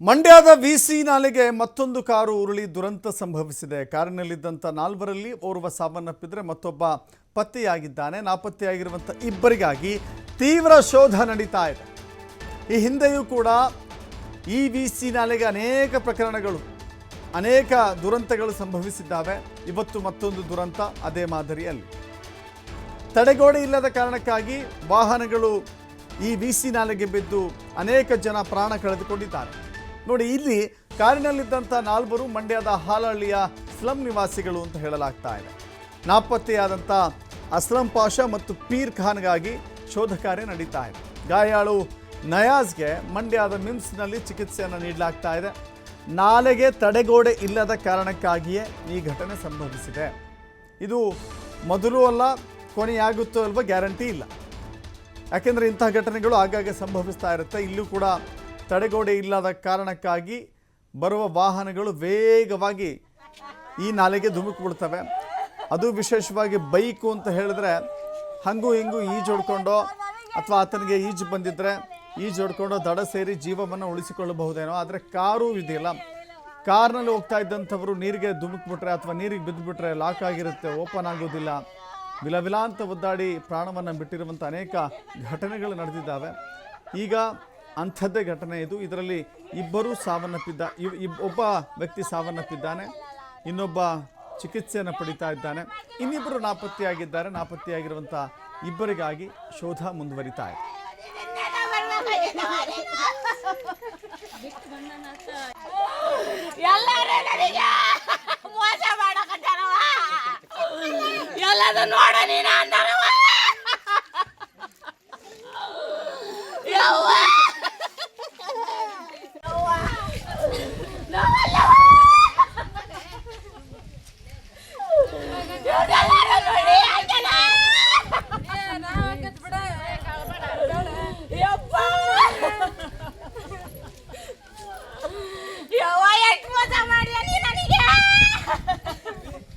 ಮಂಡ್ಯದ ವಿಸಿ ನಾಲೆಗೆ ಮತ್ತೊಂದು ಕಾರು ಉರುಳಿ ದುರಂತ ಸಂಭವಿಸಿದೆ. ಕಾರಿನಲ್ಲಿದ್ದಂಥ ನಾಲ್ವರಲ್ಲಿ ಓರ್ವ ಸಾವನ್ನಪ್ಪಿದ್ರೆ ಮತ್ತೊಬ್ಬ ಪತ್ತೆಯಾಗಿದ್ದಾನೆ. ನಾಪತ್ತೆಯಾಗಿರುವಂಥ ಇಬ್ಬರಿಗಾಗಿ ತೀವ್ರ ಶೋಧ ನಡೀತಾ ಇದೆ. ಈ ಹಿಂದೆಯೂ ಕೂಡ ಈ ವಿ ಸಿ ನಾಲೆಗೆ ಅನೇಕ ಪ್ರಕರಣಗಳು, ಅನೇಕ ದುರಂತಗಳು ಸಂಭವಿಸಿದ್ದಾವೆ. ಇವತ್ತು ಮತ್ತೊಂದು ದುರಂತ ಅದೇ ಮಾದರಿಯಲ್ಲಿ. ತಡೆಗೋಡೆ ಇಲ್ಲದ ಕಾರಣಕ್ಕಾಗಿ ವಾಹನಗಳು ಈ ವಿ ಸಿ ನಾಲೆಗೆ ಬಿದ್ದು ಅನೇಕ ಜನ ಪ್ರಾಣ ಕಳೆದುಕೊಂಡಿದ್ದಾರೆ. ನೋಡಿ, ಇಲ್ಲಿ ಕಾರಿನಲ್ಲಿದ್ದಂಥ ನಾಲ್ವರು ಮಂಡ್ಯದ ಹಾಲಹಳ್ಳಿಯ ಸ್ಲಂ ನಿವಾಸಿಗಳು ಅಂತ ಹೇಳಲಾಗ್ತಾ ಇದೆ. ನಾಪತ್ತೆಯಾದಂಥ ಅಸ್ಲಂ ಪಾಷಾ ಮತ್ತು ಪೀರ್ ಖಾನ್ಗಾಗಿ ಶೋಧ ಕಾರ್ಯ ನಡೀತಾ ಇದೆ. ಗಾಯಾಳು ನಯಾಜ್ಗೆ ಮಂಡ್ಯದ ಮಿಮ್ಸ್ನಲ್ಲಿ ಚಿಕಿತ್ಸೆಯನ್ನು ನೀಡಲಾಗ್ತಾ ಇದೆ. ನಾಲೆಗೆ ತಡೆಗೋಡೆ ಇಲ್ಲದ ಕಾರಣಕ್ಕಾಗಿಯೇ ಈ ಘಟನೆ ಸಂಭವಿಸಿದೆ. ಇದು ಮೊದಲು ಅಲ್ಲ, ಕೊನೆಯಾಗುತ್ತೋ ಅಲ್ವ ಗ್ಯಾರಂಟಿ ಇಲ್ಲ. ಯಾಕೆಂದರೆ ಇಂತಹ ಘಟನೆಗಳು ಆಗಾಗ್ಗೆ ಸಂಭವಿಸ್ತಾ ಇರುತ್ತೆ. ಇಲ್ಲೂ ಕೂಡ ತಡೆಗೋಡೆ ಇಲ್ಲದ ಕಾರಣಕ್ಕಾಗಿ ಬರುವ ವಾಹನಗಳು ವೇಗವಾಗಿ ಈ ನಾಲೆಗೆ ಧುಮುಕ್ಬಿಡ್ತವೆ ಅದು ವಿಶೇಷವಾಗಿ ಬೈಕು ಅಂತ ಹೇಳಿದ್ರೆ ಹಂಗೂ ಹಿಂಗೂ ಹೊಡ್ಕೊಂಡೋ ಅಥವಾ ಆತನಿಗೆ ಈಜು ಬಂದಿದ್ದರೆ ಈಜು ಹೊಡ್ಕೊಂಡೋ ದಡ ಸೇರಿ ಜೀವವನ್ನು ಉಳಿಸಿಕೊಳ್ಳಬಹುದೇನೋ, ಆದರೆ ಕಾರು ಇದೆಯಲ್ಲ ಕಾರ್ನಲ್ಲಿ ಹೋಗ್ತಾ ಇದ್ದಂಥವರು ನೀರಿಗೆ ಧುಮುಕ್ಬಿಟ್ರೆ ಅಥವಾ ನೀರಿಗೆ ಬಿದ್ದುಬಿಟ್ರೆ ಲಾಕ್ ಆಗಿರುತ್ತೆ, ಓಪನ್ ಆಗೋದಿಲ್ಲ. ವಿಲವಿಲಾಂತ ಒದ್ದಾಡಿ ಪ್ರಾಣವನ್ನು ಬಿಟ್ಟಿರುವಂಥ ಅನೇಕ ಘಟನೆಗಳು ನಡೆದಿದ್ದಾವೆ. ಈಗ ಅಂಥದ್ದೇ ಘಟನೆ ಇದು. ಇದರಲ್ಲಿ ಇಬ್ಬರು ಸಾವನ್ನಪ್ಪಿದ್ದ ಒಬ್ಬ ವ್ಯಕ್ತಿ ಸಾವನ್ನಪ್ಪಿದ್ದಾನೆ, ಇನ್ನೊಬ್ಬ ಚಿಕಿತ್ಸೆಯನ್ನು ಪಡಿತಾ ಇದ್ದಾನೆ. ಇನ್ನಿಬ್ಬರು ನಾಪತ್ತೆಯಾಗಿದ್ದಾರೆ. ನಾಪತ್ತೆಯಾಗಿರುವಂಥ ಇಬ್ಬರಿಗಾಗಿ ಶೋಧ ಮುಂದುವರಿತಾ ಇದೆ. ಎಲ್ಲರೂ ನೋಡ ನೀನು.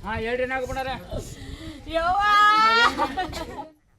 ಹಾ ಹೇಳ್ರಿ ನಾಗಪ್ಪಣ್ಣರ ಯವ್ವ!